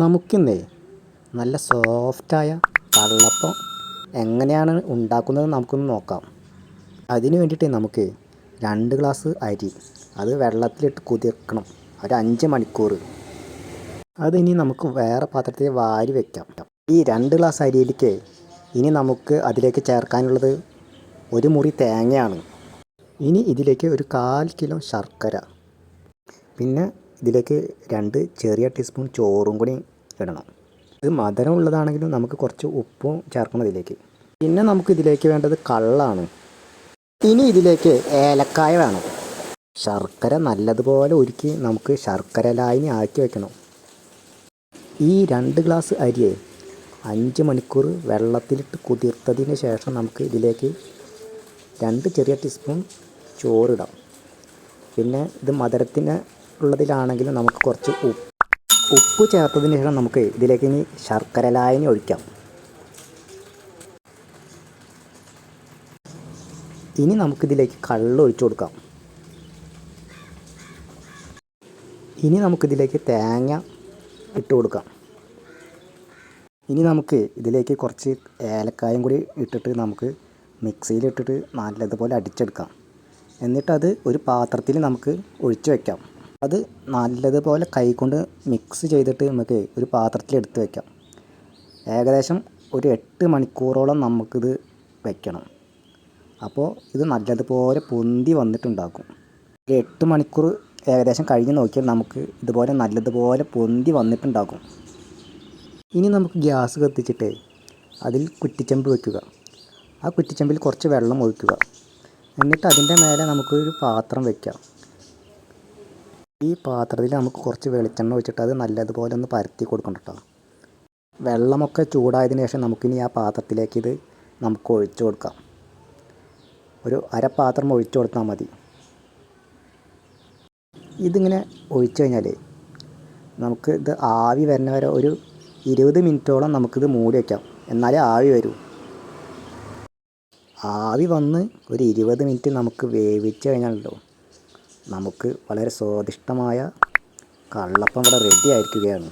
നമുക്കിന്നേ നല്ല സോഫ്റ്റായ കള്ളപ്പം എങ്ങനെയാണ് ഉണ്ടാക്കുന്നത് നമുക്കൊന്ന് നോക്കാം. അതിന് വേണ്ടിയിട്ട് നമുക്ക് രണ്ട് ഗ്ലാസ് അരി അത് വെള്ളത്തിലിട്ട് കുതിർക്കണം. ഒരു അഞ്ച് മണിക്കൂർ. അതിനി നമുക്ക് വേറെ പാത്രത്തിൽ വാരി വയ്ക്കാം ഈ രണ്ട് ഗ്ലാസ് അരിയിലേക്ക് ഇനി നമുക്ക് അതിലേക്ക് ചേർക്കാനുള്ളത് ഒരു മുറി തേങ്ങയാണ്. ഇനി ഇതിലേക്ക് ഒരു കാൽ കിലോ ശർക്കര. പിന്നെ ഇതിലേക്ക് രണ്ട് ചെറിയ ടീസ്പൂൺ ചോറും കൂടി ഇടണം. ഇത് മധുരം ഉള്ളതാണെങ്കിലും നമുക്ക് കുറച്ച് ഉപ്പും ചേർക്കണം ഇതിലേക്ക്. പിന്നെ നമുക്ക് ഇതിലേക്ക് വേണ്ടത് കള്ളാണ്. ഇനി ഇതിലേക്ക് ഏലക്കായ വേണം. ശർക്കര നല്ലതുപോലെ ഒരുക്കി നമുക്ക് ശർക്കര ലായനി ആക്കി വെക്കണം. ഈ രണ്ട് ഗ്ലാസ് അരിയെ അഞ്ച് മണിക്കൂർ വെള്ളത്തിലിട്ട് കുതിർത്തതിന് ശേഷം നമുക്ക് ഇതിലേക്ക് രണ്ട് ചെറിയ ടീസ്പൂൺ ചോറിടാം. പിന്നെ ഇത് മധുരത്തിന് ഉള്ളതിലാണെങ്കിലും നമുക്ക് കുറച്ച് ഉപ്പ് ഉപ്പ് ചേർത്തതിന് ശേഷം നമുക്ക് ഇതിലേക്ക് ഇനി ശർക്കര ലായനി ഒഴിക്കാം. ഇനി നമുക്കിതിലേക്ക് കള്ള് ഒഴിച്ചു കൊടുക്കാം. ഇനി നമുക്കിതിലേക്ക് തേങ്ങ ഇട്ട് കൊടുക്കാം. ഇനി നമുക്ക് ഇതിലേക്ക് കുറച്ച് ഏലക്കായും കൂടി ഇട്ടിട്ട് നമുക്ക് മിക്സിയിലിട്ടിട്ട് നല്ലതുപോലെ അടിച്ചെടുക്കാം. എന്നിട്ടത് ഒരു പാത്രത്തിൽ നമുക്ക് ഒഴിച്ചു വയ്ക്കാം അത് നല്ലതുപോലെ കൈകൊണ്ട് മിക്സ് ചെയ്തിട്ട് നമുക്ക് ഒരു പാത്രത്തിൽ എടുത്ത് വെക്കാം. ഏകദേശം ഒരു എട്ട് മണിക്കൂറോളം നമുക്കിത് വെക്കണം. അപ്പോൾ ഇത് നല്ലതുപോലെ പൊന്തി വന്നിട്ടുണ്ടാക്കും. ഒരു എട്ട് മണിക്കൂർ ഏകദേശം കഴിഞ്ഞ് നോക്കിയാൽ നമുക്ക് ഇതുപോലെ നല്ലതുപോലെ പൊന്തി വന്നിട്ടുണ്ടാക്കും. ഇനി നമുക്ക് ഗ്യാസ് കത്തിച്ചിട്ട് അതിൽ കുറ്റിച്ചെമ്പ് വെക്കുക. ആ കുറ്റിച്ചെമ്പിൽ കുറച്ച് വെള്ളം ഒഴിക്കുക. എന്നിട്ട് അതിന്റെ മേലെ നമുക്കൊരു പാത്രം വയ്ക്കാം ഈ പാത്രത്തിൽ നമുക്ക് കുറച്ച് വെളിച്ചെണ്ണ ഒഴിച്ചിട്ട് അത് നല്ലതുപോലെ ഒന്ന് പരത്തി കൊടുക്കണം കേട്ടോ. വെള്ളമൊക്കെ ചൂടായതിനു ശേഷം നമുക്കിനി ആ പാത്രത്തിലേക്ക് ഇത് നമുക്ക് ഒഴിച്ചു കൊടുക്കാം. ഒരു അരപ്പാത്രം ഒഴിച്ചു കൊടുത്താൽ മതി. ഇതിങ്ങനെ ഒഴിച്ചു കഴിഞ്ഞാൽ നമുക്ക് ഇത് ആവി വരുന്ന വരെ ഒരു ഇരുപത് മിനിറ്റോളം നമുക്കിത് മൂടി വയ്ക്കാം എന്നാലേ ആവി വരൂ. ആവി വന്ന് ഒരു ഇരുപത് മിനിറ്റ് നമുക്ക് വേവിച്ച് കഴിഞ്ഞാലല്ലോ. നമുക്ക് വളരെ സ്വാദിഷ്ടമായ കള്ളപ്പം ഇവിടെ റെഡി ആയിരിക്കുകയാണ്.